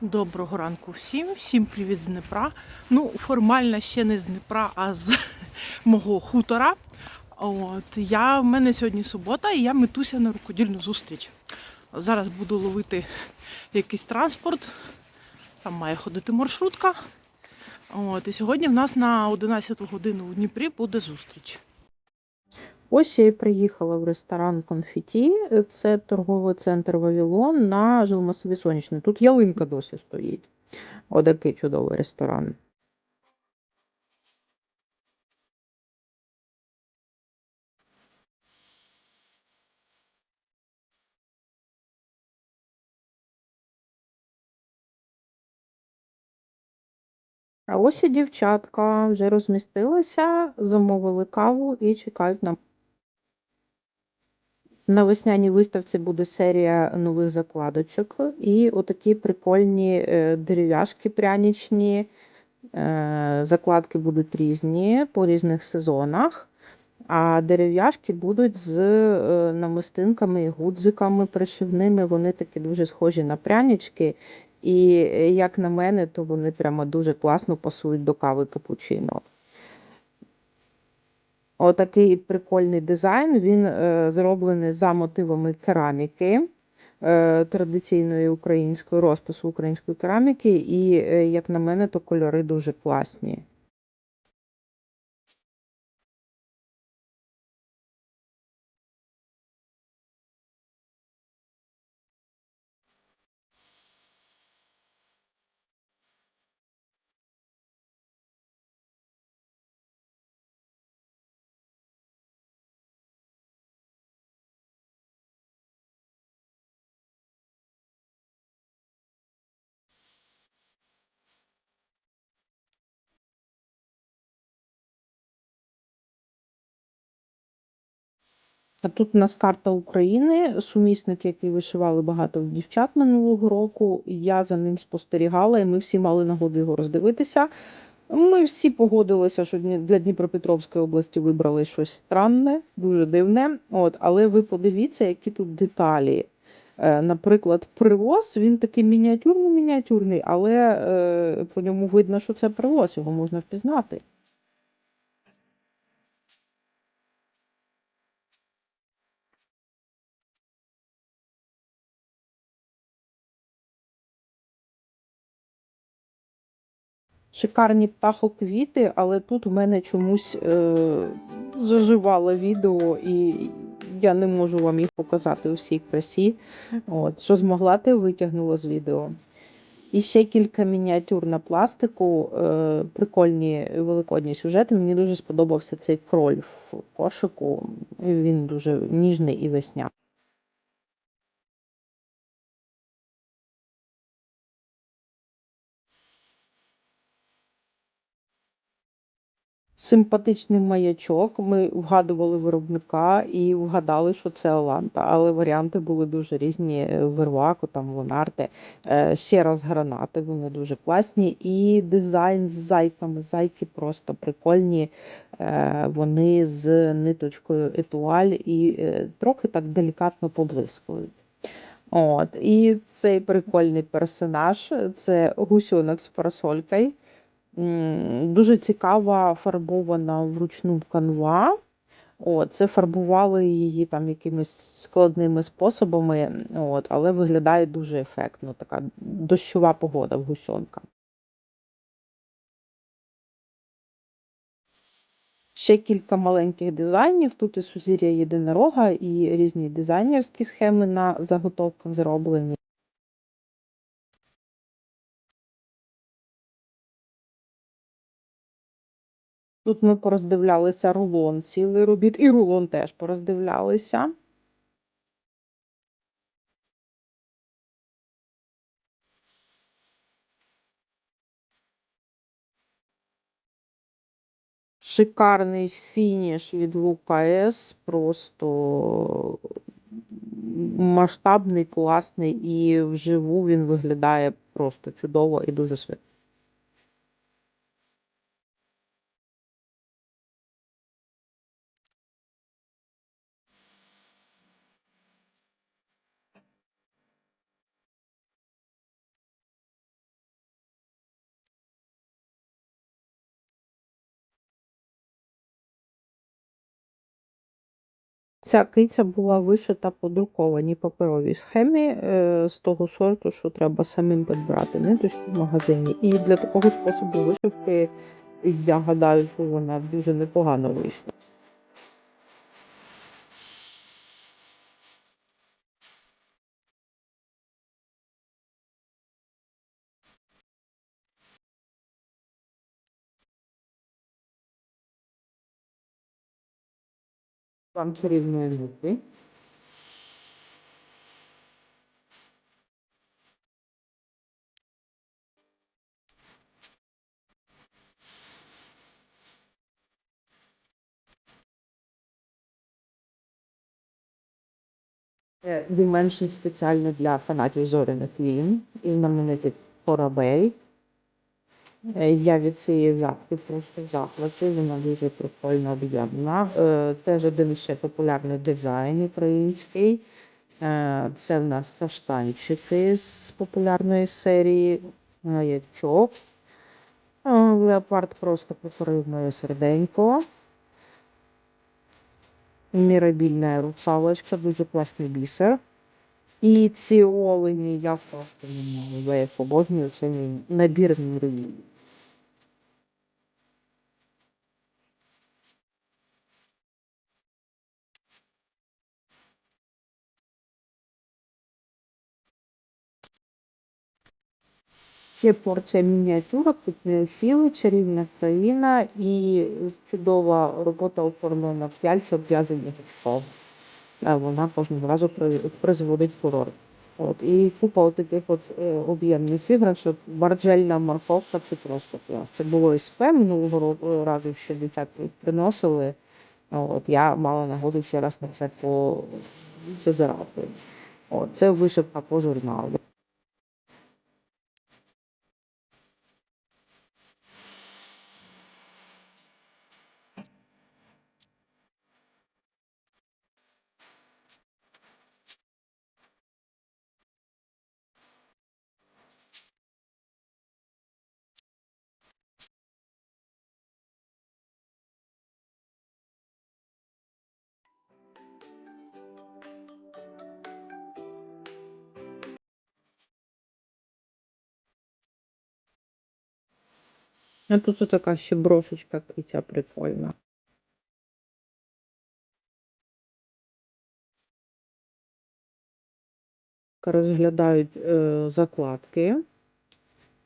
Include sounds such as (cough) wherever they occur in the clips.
Доброго ранку всім, всім привіт з Дніпра. Ну, формально ще не з Дніпра, а з (laughs) мого хутора. От я в мене сьогодні субота, і я метуся на рукодільну зустріч. Зараз буду ловити якийсь транспорт. Там має ходити маршрутка. От, і сьогодні в нас на 11 годину у Дніпрі буде зустріч. Ось я і приїхала в ресторан Конфеті. Це торговий центр Вавилон на жилмасові сонячний. Тут ялинка досі стоїть. Отакий чудовий ресторан. А ось і дівчатка вже розмістилися, замовили каву і чекають на на весняній виставці буде серія нових закладочок і отакі прикольні е, дерев'яшки прянічні. Е, Закладки будуть різні по різних сезонах, а дерев'яшки будуть з е, намистинками і гудзиками пришивними. Вони такі дуже схожі на прянички. І, як на мене, то вони прямо дуже класно пасують до кави капучино. Отакий прикольний дизайн. Він е, зроблений за мотивами кераміки, е, традиційної української розпису української кераміки, і, е, як на мене, то кольори дуже класні. А тут у нас карта України, сумісник, який вишивали багато дівчат минулого року. Я за ним спостерігала, і ми всі мали нагоду його роздивитися. Ми всі погодилися, що для Дніпропетровської області вибрали щось странне, дуже дивне. От, Але ви подивіться, які тут деталі. Е, Наприклад, привоз, він такий мініатюрний-мініатюрний, але е, по ньому видно, що це привоз, його можна впізнати. Шикарні птахоквіти, але тут у мене чомусь е, заживало відео, і я не можу вам їх показати у всій красі. От, Що змогла, те витягнула з відео. І ще кілька мініатюр на пластику, е, прикольні великодні сюжети. Мені дуже сподобався цей кроль в кошику. Він дуже ніжний і весняний. Симпатичний маячок. Ми вгадували виробника і вгадали, що це Оланта, але варіанти були дуже різні: Верваку, там Вонарте. Е, Ще раз гранати, вони дуже класні. І дизайн з зайками. Зайки просто прикольні. Е, Вони з ниточкою етуаль і е, трохи так делікатно поблискують. От, І цей прикольний персонаж це гусьонок з парасолькою. Дуже цікава фарбована вручну канва. От, Це фарбували її там якимись складними способами, от, але виглядає дуже ефектно. Така дощова погода в гусьонка. Ще кілька маленьких дизайнів. Тут і сузір'я єдинорога, і різні дизайнерські схеми на заготовках зроблені. Тут ми пороздивлялися рулон цілий робіт, і рулон теж пороздивлялися. Шикарний фініш від Лука С. Просто масштабний, класний, і вживу він виглядає просто чудово і дуже світло. Ця киця була вишита по друкованій паперовій схемі е, з того сорту, що треба самим підбирати ниточки в магазині. І для такого способу вишивки я гадаю, що вона дуже непогано вийшла. Вам чарівної нити. Це Dimension спеціально для фанатів зоряних війн і знаменитий корабель. Е, Я від цієї запки просто в вона дуже прикольно об'ємна. Е, Теж один ще популярний дизайн український. Е, Це в нас каштанчики з популярної серії маячок. Леопард просто повторив моє серденько. Мірабільна русалочка, дуже класний бісер. І ці олені я просто не можу, я їх це мій набір мрії. Ще порція мініатюрок, тут сіли, чарівна країна і чудова робота оформлена в п'яльці обв'язані гачком. Вона кожного разу призводить фурор. От, і купа таких от об'ємних іграшок. Барджельна морковка це просто. Це було СП минулого разу, ще дівчатки приносили. От, я мала нагоду ще раз на це по зазирати. От, це вишивка по журналу. А тут от така ще брошечка киця прикольна. Розглядають е, закладки.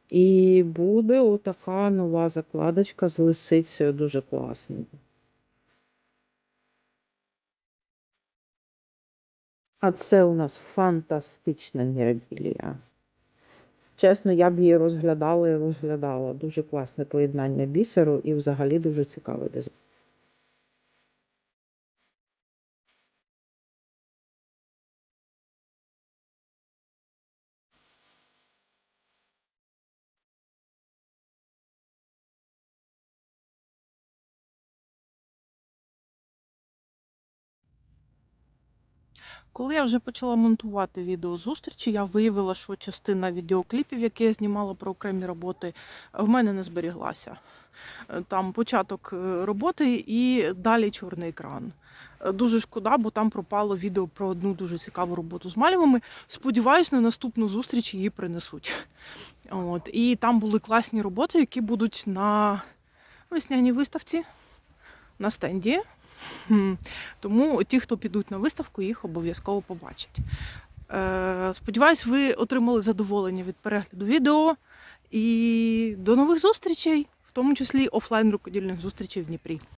І буде отака нова закладочка з лисицею дуже класна. А це у нас фантастична мірабілія. Чесно, я б її розглядала і розглядала. Дуже класне поєднання бісеру і взагалі дуже цікавий дизайн. Коли я вже почала монтувати відео зустрічі, я виявила, що частина відеокліпів, які я знімала про окремі роботи, в мене не зберіглася. Е, Там початок е, роботи і далі чорний екран. Е, Дуже шкода, бо там пропало відео про одну дуже цікаву роботу з мальвами. Сподіваюсь, на наступну зустріч її принесуть. От. І там були класні роботи, які будуть на весняній виставці на стенді. Тому ті, хто підуть на виставку, їх обов'язково побачать. Е, Сподіваюсь, ви отримали задоволення від перегляду відео. І до нових зустрічей, в тому числі офлайн рукодільних зустрічей в Дніпрі.